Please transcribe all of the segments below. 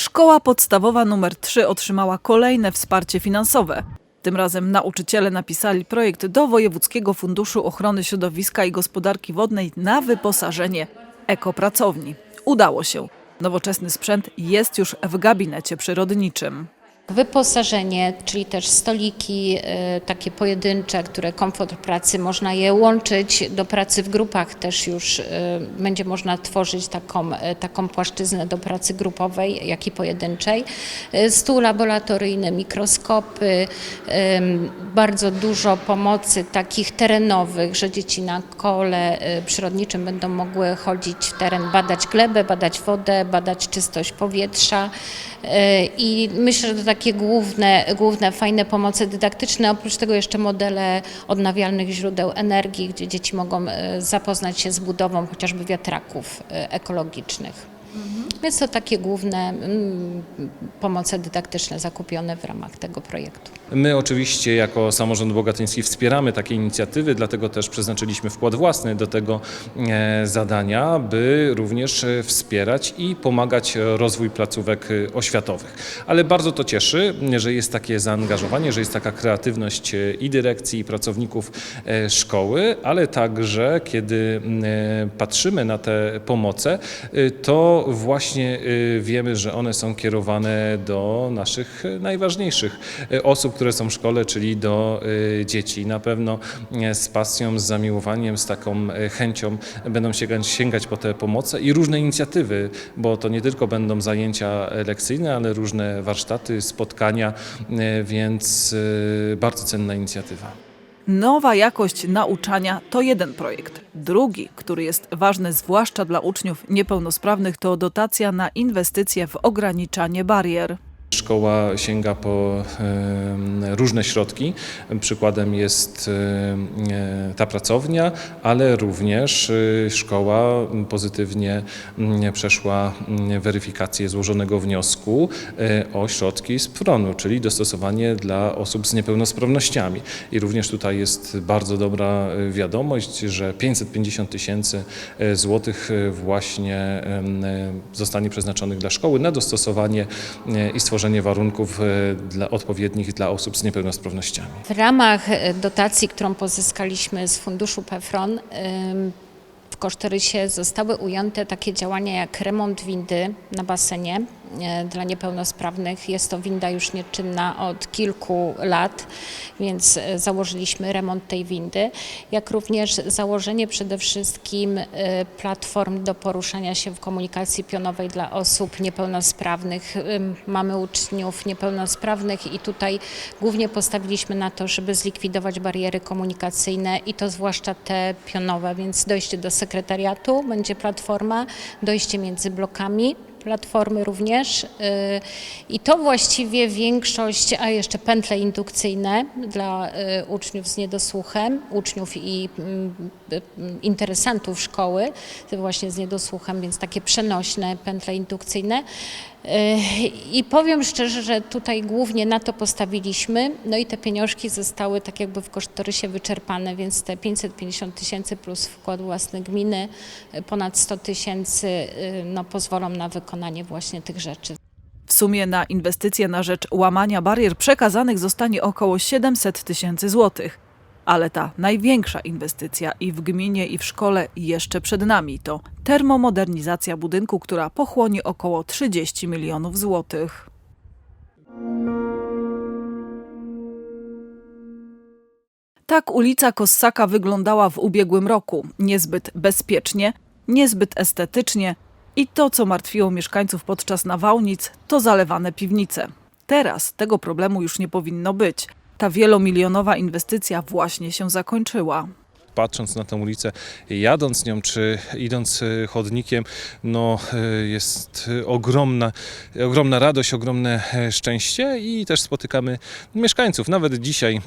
Szkoła podstawowa nr 3 otrzymała kolejne wsparcie finansowe. Tym razem nauczyciele napisali projekt do Wojewódzkiego Funduszu Ochrony Środowiska i Gospodarki Wodnej na wyposażenie ekopracowni. Udało się. Nowoczesny sprzęt jest już w gabinecie przyrodniczym. Wyposażenie, czyli też stoliki e, takie pojedyncze, które komfort pracy można je łączyć do pracy w grupach też już e, będzie można tworzyć taką, e, taką płaszczyznę do pracy grupowej, jak i pojedynczej. Stół laboratoryjny, mikroskopy, bardzo dużo pomocy takich terenowych, że dzieci na kole przyrodniczym będą mogły chodzić w teren, badać glebę, badać wodę, badać czystość powietrza. I myślę, że to takie główne, główne fajne pomocy dydaktyczne. Oprócz tego jeszcze modele odnawialnych źródeł energii, gdzie dzieci mogą e, zapoznać się z budową chociażby wiatraków e, ekologicznych. Więc to takie główne mm, pomoce dydaktyczne zakupione w ramach tego projektu. My oczywiście jako samorząd bogatyński wspieramy takie inicjatywy, dlatego też przeznaczyliśmy wkład własny do tego e, zadania, by również e, wspierać i pomagać rozwój placówek e, oświatowych. Ale bardzo to cieszy, że jest takie zaangażowanie, że jest taka kreatywność i dyrekcji, i pracowników szkoły, ale także kiedy patrzymy na te pomoce, e, właśnie e, wiemy, że one są kierowane do naszych e, najważniejszych e, osób, które są w szkole, czyli do dzieci. Na pewno z pasją, z zamiłowaniem, z taką chęcią będą sięgać, sięgać po te pomoce i różne inicjatywy, bo to nie tylko będą zajęcia lekcyjne, ale różne warsztaty, spotkania, więc bardzo cenna inicjatywa. Nowa jakość nauczania to jeden projekt. Drugi, który jest ważny zwłaszcza dla uczniów niepełnosprawnych, to dotacja na inwestycje w ograniczanie barier. Szkoła sięga po różne środki. Przykładem jest ta pracownia, ale również e, szkoła pozytywnie m, przeszła m, weryfikację złożonego wniosku e, o środki z PRON-u, czyli dostosowanie dla osób z niepełnosprawnościami. I również tutaj jest bardzo dobra e, wiadomość, że 550 tysięcy e, złotych właśnie zostanie przeznaczonych dla szkoły na dostosowanie i stworzenie warunków e, dla odpowiednich dla osób z niepełnosprawnościami. W ramach e, dotacji, którą pozyskaliśmy z funduszu PEFRON, w kosztorysie zostały ujęte takie działania jak remont windy na basenie dla niepełnosprawnych. Jest to winda już nieczynna od kilku lat, więc e, założyliśmy remont tej windy, jak również założenie przede wszystkim e, platform do poruszania się w komunikacji pionowej dla osób niepełnosprawnych. Mamy uczniów niepełnosprawnych i tutaj głównie postawiliśmy na to, żeby zlikwidować bariery komunikacyjne i to zwłaszcza te pionowe, więc dojście do sekretariatu będzie platforma, dojście między blokami platformy również. Yy, I to właściwie większość, a jeszcze pętle indukcyjne dla y, uczniów z niedosłuchem, uczniów i mm, y, interesantów szkoły, właśnie z niedosłuchem, więc takie przenośne pętle indukcyjne. Yy, I powiem szczerze, że tutaj głównie na to postawiliśmy, no i te pieniążki zostały tak jakby w kosztorysie wyczerpane, więc te 550 tysięcy plus wkład własny gminy, y, ponad 100 tysięcy y, no, pozwolą na wykonanie właśnie tych rzeczy. W sumie na inwestycje na rzecz łamania barier przekazanych zostanie około 700 tysięcy złotych. Ale ta największa inwestycja i w gminie, i w szkole jeszcze przed nami to termomodernizacja budynku, która pochłonie około 30 milionów złotych. Tak ulica Kossaka wyglądała w ubiegłym roku. Niezbyt bezpiecznie, niezbyt estetycznie i to, co martwiło mieszkańców podczas nawałnic, to zalewane piwnice. Teraz tego problemu już nie powinno być. Ta wielomilionowa inwestycja właśnie się zakończyła. Patrząc na tę ulicę, jadąc nią czy idąc e, chodnikiem, no e, jest ogromna, ogromna radość, ogromne e, szczęście i też spotykamy mieszkańców. Nawet dzisiaj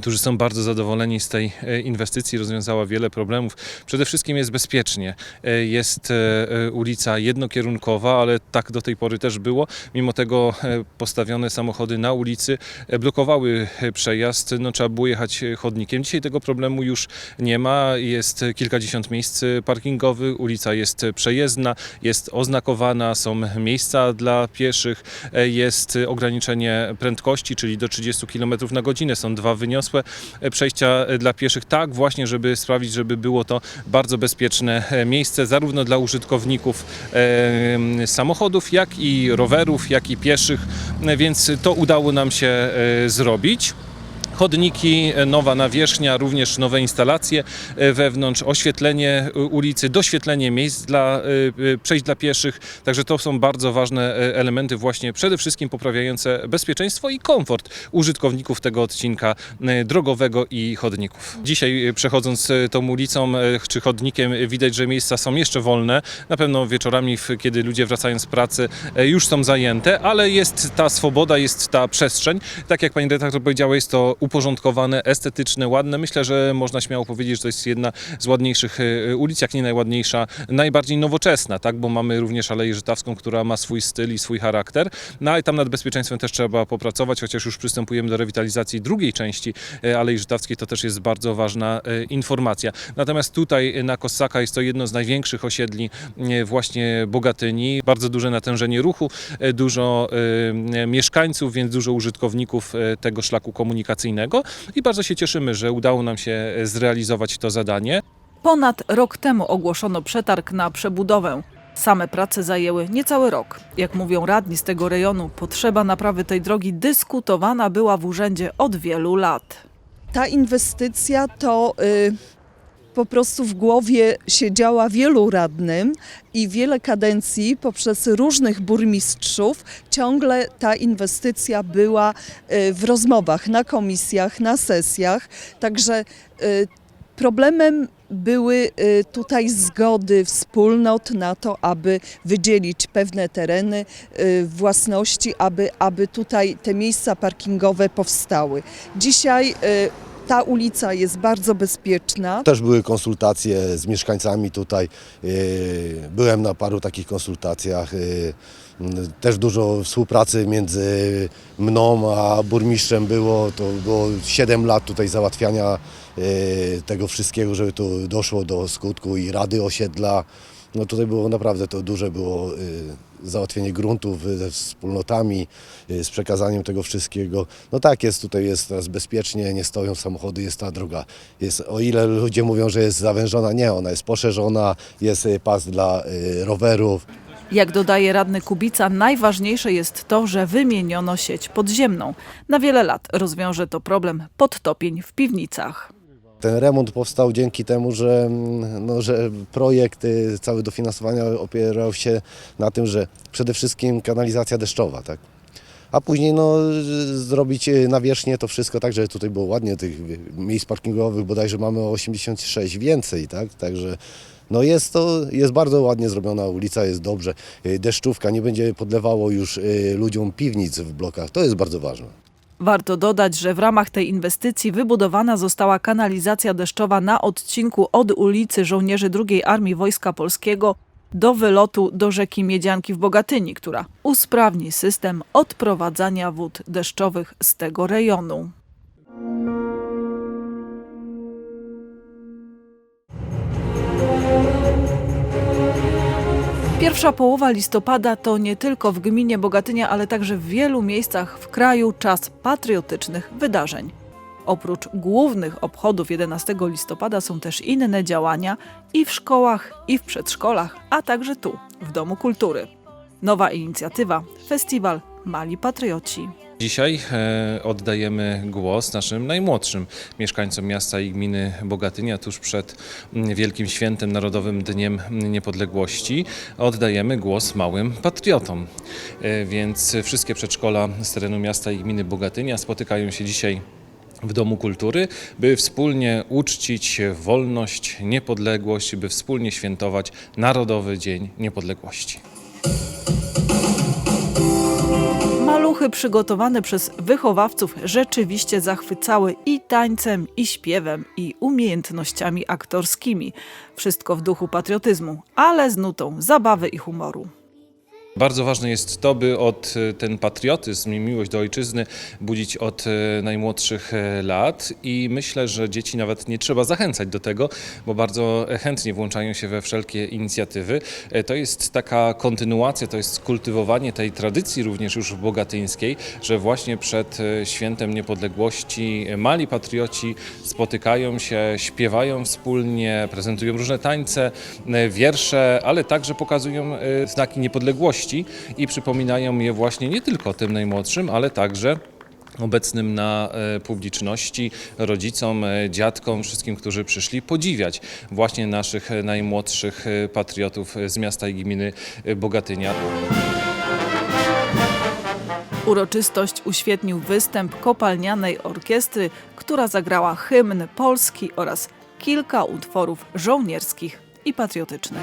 którzy są bardzo zadowoleni z tej e, inwestycji, rozwiązała wiele problemów. Przede wszystkim jest bezpiecznie. E, Jest e, ulica jednokierunkowa, ale tak do tej pory też było. Mimo tego postawione samochody na ulicy blokowały przejazd. No, trzeba było jechać chodnikiem. Dzisiaj tego problemu już nie ma. Jest kilkadziesiąt miejsc parkingowych, ulica jest przejezdna, jest oznakowana, są miejsca dla pieszych, jest ograniczenie prędkości, czyli do 30 km na godzinę. Są dwa przejścia e, dla pieszych, tak właśnie, żeby sprawić, żeby było to bardzo bezpieczne e, miejsce, zarówno dla użytkowników e, samochodów, jak i rowerów, jak i pieszych, więc to udało nam się zrobić. Chodniki, e, nowa nawierzchnia, również nowe instalacje e, wewnątrz, oświetlenie e, ulicy, doświetlenie miejsc dla przejść dla pieszych. Także to są bardzo ważne elementy właśnie przede wszystkim poprawiające bezpieczeństwo i komfort użytkowników tego odcinka drogowego i chodników. Dzisiaj przechodząc tą ulicą czy chodnikiem widać, że miejsca są jeszcze wolne. Na pewno wieczorami, kiedy ludzie wracają z pracy już są zajęte, ale jest ta swoboda, jest ta przestrzeń. Tak jak pani redaktor powiedziała, jest to uporządkowane, estetyczne, ładne. Myślę, że można śmiało powiedzieć, że to jest jedna z ładniejszych e, ulic, jak nie najładniejsza, najbardziej nowoczesna, tak? bo mamy również Aleję Żytawską, która ma swój styl i swój charakter. No ale tam nad bezpieczeństwem też trzeba popracować, chociaż już przystępujemy do rewitalizacji drugiej części e, Alei Żytawskiej, to też jest bardzo ważna e, informacja. Natomiast tutaj na Kossaka jest to jedno z największych osiedli właśnie Bogatyni, bardzo duże natężenie ruchu, dużo mieszkańców, więc dużo użytkowników tego szlaku komunikacyjnego i bardzo się cieszymy, że udało nam się e, zrealizować to zadanie. Ponad rok temu ogłoszono przetarg na przebudowę. Same prace zajęły niecały rok. Jak mówią radni z tego rejonu, potrzeba naprawy tej drogi dyskutowana była w urzędzie od wielu lat. ta inwestycja to y, po prostu w głowie siedziała wielu radnym i wiele kadencji poprzez różnych burmistrzów ciągle ta inwestycja była y, w rozmowach na komisjach, na sesjach. Także y, problemem były y, tutaj zgody wspólnot na to, aby wydzielić pewne tereny własności, aby, aby tutaj te miejsca parkingowe powstały. Dzisiaj ta ulica jest bardzo bezpieczna. Też były konsultacje z mieszkańcami tutaj. yy, Byłem na paru takich konsultacjach. mm, Też dużo współpracy między mną a burmistrzem było. To było 7 lat tutaj załatwiania yy, tego wszystkiego, żeby to doszło do skutku i rady osiedla. No tutaj było naprawdę to duże było yy, załatwienie gruntów ze wspólnotami, yy, z przekazaniem tego wszystkiego. No tak jest, tutaj jest teraz bezpiecznie, nie stoją samochody, jest ta droga. Jest, o ile ludzie mówią, że jest zawężona, nie, ona jest poszerzona, jest yy, pas dla rowerów. Jak dodaje radny Kubica, najważniejsze jest to, że wymieniono sieć podziemną. Na wiele lat rozwiąże to problem podtopień w piwnicach. Ten remont powstał dzięki temu, że, mm, no, że projekt y, cały dofinansowania opierał się na tym, że przede wszystkim kanalizacja deszczowa, tak? A później no, zrobić y, nawierzchnię to wszystko tak, żeby tutaj było ładnie tych y, miejsc parkingowych, bodajże mamy o 86 więcej, tak? Także no jest to, jest bardzo ładnie zrobiona ulica, jest dobrze. Deszczówka nie będzie podlewało już ludziom piwnic w blokach, to jest bardzo ważne. Warto dodać, że w ramach tej inwestycji wybudowana została kanalizacja deszczowa na odcinku od ulicy Żołnierzy II Armii Wojska Polskiego do wylotu do rzeki Miedzianki w Bogatyni, która usprawni system odprowadzania wód deszczowych z tego rejonu. Pierwsza połowa listopada to nie tylko w gminie Bogatynia, ale także w wielu miejscach w kraju czas patriotycznych wydarzeń. Oprócz głównych obchodów 11 listopada są też inne działania i w szkołach, i w przedszkolach, a także tu, w Domu Kultury. Nowa inicjatywa Festiwal Mali Patrioci. Dzisiaj e, oddajemy głos naszym najmłodszym mieszkańcom miasta i gminy Bogatynia tuż przed mm, Wielkim Świętem Narodowym Dniem Niepodległości. Oddajemy głos małym patriotom. E, więc wszystkie przedszkola z terenu miasta i gminy Bogatynia spotykają się dzisiaj w Domu Kultury, by wspólnie uczcić wolność, niepodległość, by wspólnie świętować Narodowy Dzień Niepodległości. Maluchy przygotowane przez wychowawców rzeczywiście zachwycały i tańcem, i śpiewem, i umiejętnościami aktorskimi. Wszystko w duchu patriotyzmu, ale z nutą zabawy i humoru. Bardzo ważne jest to, by od e, ten patriotyzm i miłość do ojczyzny budzić od e, najmłodszych e, lat i myślę, że dzieci nawet nie trzeba zachęcać do tego, bo bardzo chętnie włączają się we wszelkie inicjatywy. To jest taka kontynuacja, to jest kultywowanie tej tradycji również już bogatyńskiej, że właśnie przed świętem niepodległości mali patrioci spotykają się, śpiewają wspólnie, prezentują różne tańce, wiersze, ale także pokazują znaki niepodległości i przypominają je właśnie nie tylko tym najmłodszym, ale także obecnym na e, publiczności, rodzicom, e, dziadkom, wszystkim, którzy przyszli podziwiać właśnie naszych e, najmłodszych patriotów z miasta i gminy Bogatynia. Uroczystość uświetnił występ kopalnianej orkiestry, która zagrała hymn polski oraz kilka utworów żołnierskich i patriotycznych.